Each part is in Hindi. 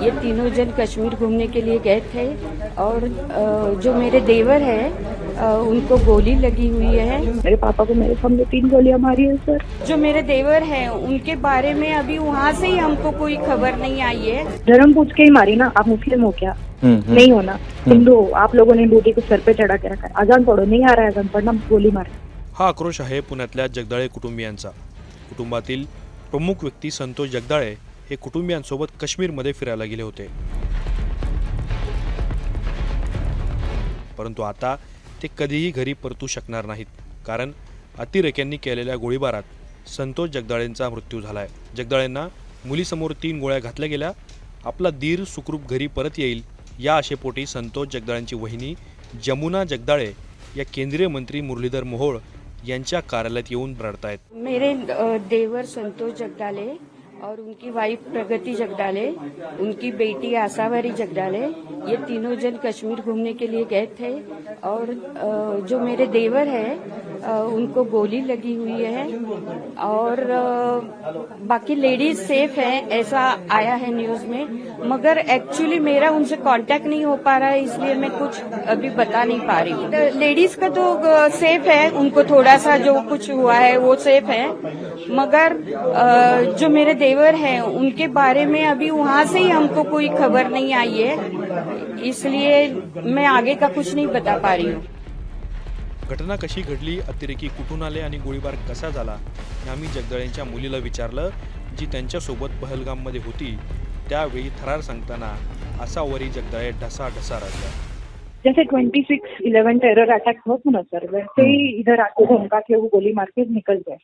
ये तीनों जन कश्मीर घूमने के लिए गए थे और जो मेरे देवर है उनको गोली लगी हुई है। मेरे पापा को मेरे सामने तीन गोलियाँ मारी है सर। जो मेरे देवर है उनके बारे में अभी वहाँ से ही हमको कोई खबर नहीं आई है। धर्म पूछ के ही मारी ना आप मुस्लिम हो क्या? हम्म, हम्म। नहीं होना हिंदू आप लोगों ने ड्यूटी को सर पे चढ़ा के रखा है। अजान पढ़ो नहीं आ रहा है अजान पढ़ना गोली मार। हा आक्रोश आहे पुण्यातल्या जगदाळे कुटुंबियांचा. कुटुंबातील प्रमुख व्यक्ती संतोष जगदाळे हे कुटुंबियांसोबत काश्मीरमध्ये फिरायला गेले होते. परंतु आता ते कधीही घरी परतू शकणार नाहीत कारण अतिरेक्यांनी केलेल्या गोळीबारात संतोष जगदाळेंचा मृत्यू झाला आहे जगदाळेंना मुलीसमोर तीन गोळ्या घातल्या गेल्या आपला दीर सुखरूप घरी परत येईल या आशेपोटी संतोष जगदाळेंची वहिनी जमुना जगदाळे या केंद्रीय मंत्री मुरलीधर मोहोळ यांच्या कार्यालयात येऊन रडतायत. मेरे देवर संतोष जगदाळे और उनकी वाइफ प्रगति जगदाले, उनकी बेटी आशावारी जगदाले, ये तीनों जन कश्मीर घूमने के लिए गए थे। और जो मेरे देवर है उनको गोली लगी हुई है। और बाकी लेडीज़ सेफ़ हैं, ऐसा आया है न्यूज़ में। मगर एक्चुअली मेरा उनसे कांटेक्ट नहीं हो पा रहा है, इसलिए मैं कुछ अभी बता नहीं पा रही हूँ। लेडीज़ का तो सेफ़ है, उनको थोड़ा सा जो कुछ हुआ है, वो सेफ़ है। मगर जो मेरे देवर हैं उनके बारे में अभी वहाँ से ही हमको कोई खबर नहीं आई है। इसलिए मैं आगे का कुछ नहीं बता पा रही हूँ। घटना कशी घडली अतिरेकी कुठून आले आणि गोळीबार कसा झाला हे आम्ही जगदाळेंच्या मुलीला विचारलं जी त्यांच्यासोबत पहलगाममध्ये होती त्यावेळी थरार सांगताना आसावरी जगदाळे ढसा ढसा रडल्या जैसे twenty six eleven terror attack हुआ था ना सर वैसे ही इधर आके धमका के वो गोली मार के निकल गए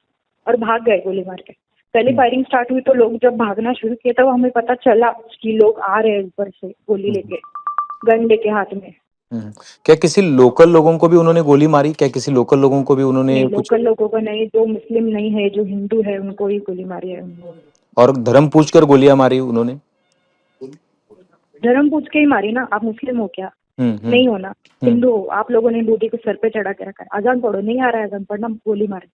और भाग गए गोली मार के पहले फायरिंग स्टार्ट हुई तो लोग जब भागना शुरू किए तब हमें पता चला कि लोग आ रहे हैं ऊपर से गोली लेके गन लेके हाथ में। हम्म। क्या किसी लोकल लोगों को भी उन्होंने गोली मारी? क्या किसी लोकल लोगों को भी उन्होंने लोकल लोगों को नहीं जो मुस्लिम नहीं है जो हिंदू है उनको ही गोली मारी है और धर्म पूछ कर गोलियाँ मारी उन्होंने? धर्म पूछ के ही मारी ना आप मुस्लिम हो क्या? हम्म, हम्म। नहीं होना हिंदू हो आप लोगों ने ड्यूटी को सर पे चढ़ा के रखा है। अजान पढ़ो नहीं आ रहा है अजान पढ़ना गोली मार।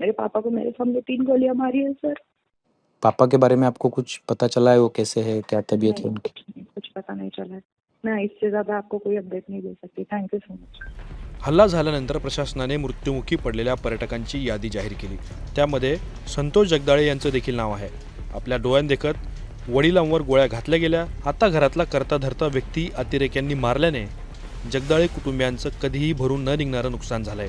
मेरे पापा को मेरे सामने तीन गोलियां मारी है सर। पापा के बारे में आपको कुछ पता चला है? वो कैसे है? क्या तबीयत है नहीं, उनकी? कुछ पता नहीं चला है। मैं इससे ज्यादा आपको कोई अपडेट नहीं दे सकती। थैंक यू सो मच हल्ला झाल्यानंतर प्रशासनाने मृत्युमुखी पडलेल्या पर्यटकांची यादी जाहीर केली. त्यामध्ये संतोष जगदाळे यांचं देखील नाव आहे. आपल्या डोळ्यांदेखत वडिलांवर गोळ्या घातल्या गेल्या. आता घरातला करता धरता व्यक्ती अतिरेक्यांनी मारल्याने जगदाळे कुटुंबियांचं कधीही भरून न निघणारं नुकसान झालंय.